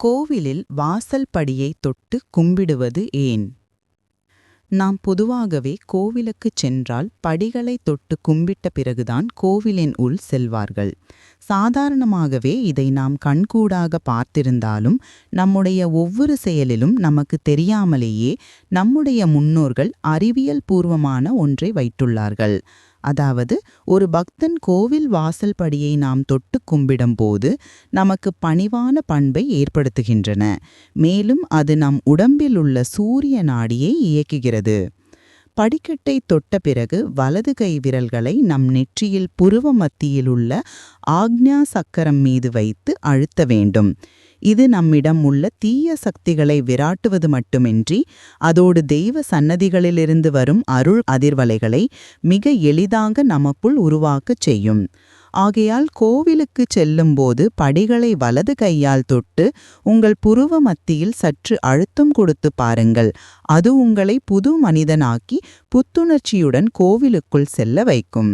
கோவிலில் வாசல் படியை தொட்டு கும்பிடுவது ஏன்? நாம் பொதுவாகவே கோவிலுக்குச் சென்றால் படிகளை தொட்டு கும்பிட்ட பிறகுதான் கோவிலின் உள் செல்வார்கள். சாதாரணமாகவே இதை நாம் கண்கூடாக பார்த்திருந்தாலும் நம்முடைய ஒவ்வொரு செயலிலும் நமக்கு தெரியாமலேயே நம்முடைய முன்னோர்கள் அறிவியல் பூர்வமான ஒன்றை வைத்துள்ளார்கள். அதாவது ஒரு பக்தன் கோவில் வாசல் படியை நாம் தொட்டு கும்பிடும்போது நமக்கு பணிவான பண்பை ஏற்படுத்துகின்றன. மேலும் அது நம் உடம்பில் உள்ள சூரிய நாடியை இயக்குகிறது. படிக்கட்டை தொட்ட பிறகு வலது கை விரல்களை நம் நெற்றியில் புருவ மத்தியில் உள்ள ஆக்ஞா சக்கரம் மீது வைத்து அழுத்த வேண்டும். இது நம்மிடம் உள்ள தீய சக்திகளை விராட்டுவது மட்டுமின்றி அதோடு தெய்வ சன்னதிகளிலிருந்து வரும் அருள் அதிர்வலைகளை மிக எளிதாக நமக்குள் உருவாக்கச் செய்யும். ஆகையால் கோவிலுக்கு செல்லும்போது படிகளை வலது கையால் தொட்டு உங்கள் புருவ மத்தியில் சற்று அழுத்தம் கொடுத்து பாருங்கள். அது உங்களை புது மனிதனாக்கி புத்துணர்ச்சியுடன் கோவிலுக்குள் செல்ல வைக்கும்.